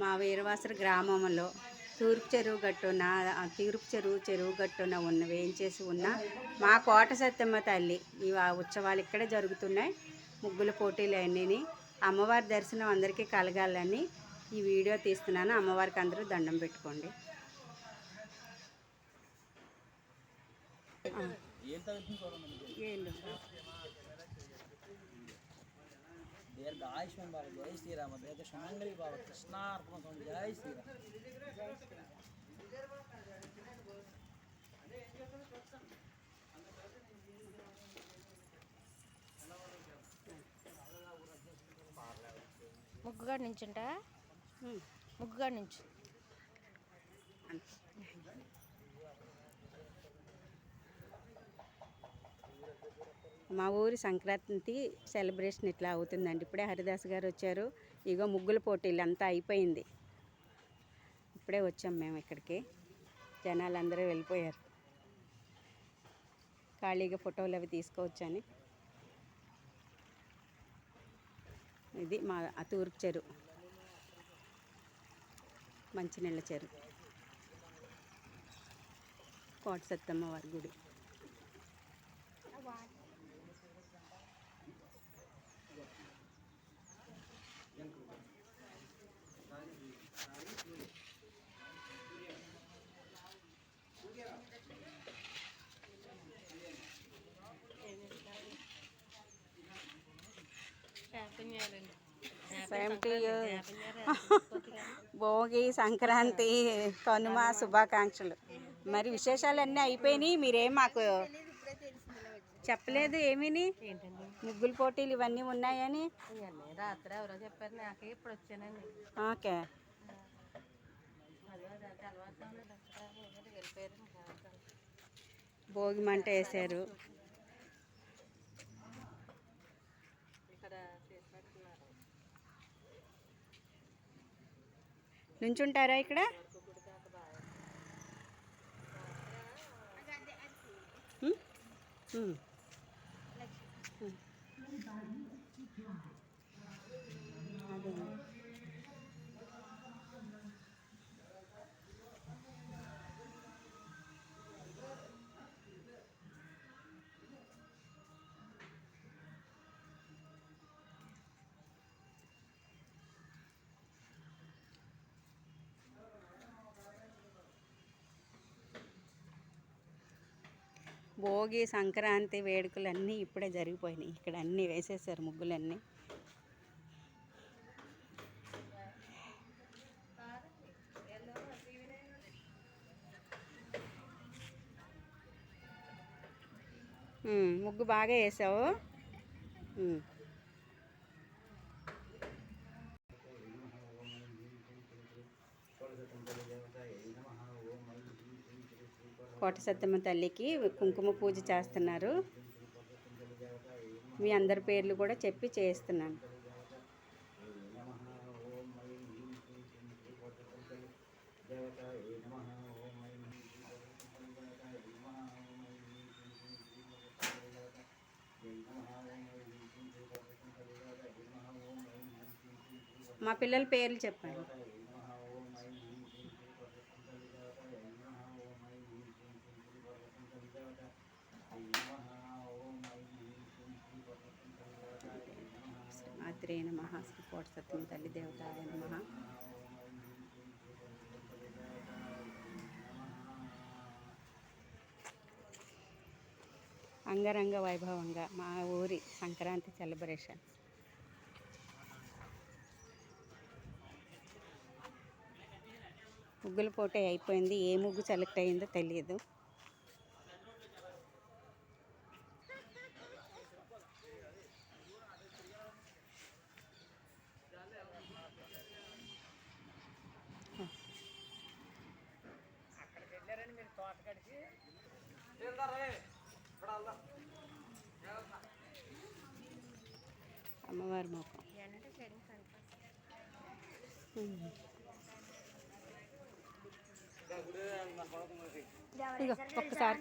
మా వీరవాసర గ్రామంలో తూర్పు చెరువు గట్టున తూర్పు చెరువు చెరువు గట్టున ఉన్న వేయించేసి ఉన్న మా కోట సత్యమ్మ తల్లి. ఈ ఉత్సవాలు ఇక్కడే జరుగుతున్నాయి. ముగ్గుల పోటీలు అన్నీ అమ్మవారి దర్శనం అందరికీ కలగాలని ఈ వీడియో తీస్తున్నాను. అమ్మవారికి అందరూ దండం పెట్టుకోండి. ఏంటో? దీర్ఘ ఆయుష్మాన్ బాబు జై శ్రీరామ దీర్ఘ సుమంగళి బాబు కృష్ణార్పణ స్వామి జై శ్రీరామ్. ముగ్గుగాడి నుంచి ఉంటా ఉమ్. ముగ్గుగాడి నుంచి. మా ఊరి సంక్రాంతి సెలబ్రేషన్ ఇట్లా అవుతుందండి. ఇప్పుడే హరిదాస్ గారు వచ్చారు. ఇగో ముగ్గుల పోటీలు అంతా అయిపోయింది. ఇప్పుడే వచ్చాం మేము ఇక్కడికి. జనాలు అందరూ వెళ్ళిపోయారు. ఖాళీగా ఫోటోలు అవి తీసుకోవచ్చని. ఇది మా తూర్పు చెరువు. మంచినీళ్ళ చెరువు. కోట సత్తమ్మ వారి గుడి. భోగి సంక్రాంతి కనుమ శుభాకాంక్షలు మరి విశేషాలన్నీ అయిపోయినాయి. మీరేం మాకు చెప్పలేదు ఏమీని? ముగ్గుల పోటీలు ఇవన్నీ ఉన్నాయని. రాత్రి ఎవరో చెప్పారు. నాకు ఇప్పుడు వచ్చానండి. ఓకే. భోగి మంట వేశారు. నుంచుంటారా ఇక్కడ? ఉమ్? భోగి సంక్రాంతి వేడుకలు అన్నీ ఇప్పుడే జరిగిపోయినాయి. ఇక్కడ అన్నీ వేసేసారు ముగ్గులన్నీ. ముగ్గు బాగా వేసావు? కోట సత్తమ్మ తల్లికి కుంకుమ పూజ చేస్తున్నారు. మీ అందరి పేర్లు కూడా చెప్పి చేస్తున్నాను మా పిల్లల పేర్లు చెప్పండి. శ్రీమాత్రే నమ. శ్రీ కోట సత్యం తల్లి దేవతాయ నమ. అంగరంగ వైభవంగా మా ఊరి సంక్రాంతి సెలబ్రేషన్ ముగ్గుల పోటీ అయిపోయింది. ఏ ముగ్గు సెలెక్ట్ అయిందో తెలియదు. అమ్మవారి ముఖం. ఇగో ఒక్కసారి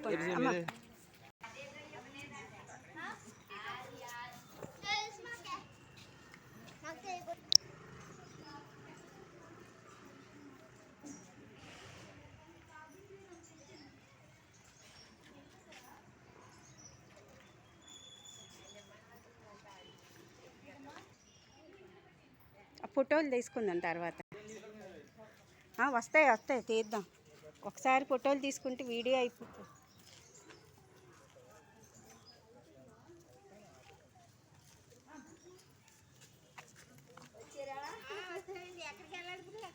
ఫోటోలు తీసుకుందాం తర్వాత ఆ, వస్తాయి వస్తాయి తీద్దాం ఒకసారి ఫోటోలు తీసుకుంటే వీడియో అయిపోతుంది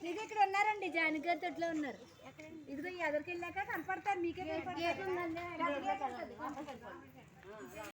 ఇది ఇక్కడ ఉన్నారండి జానకి తొట్లో ఉన్నారు ఇదిగో ఎదరికి వెళ్ళాక కనపడతారు మీకే కనపడతారు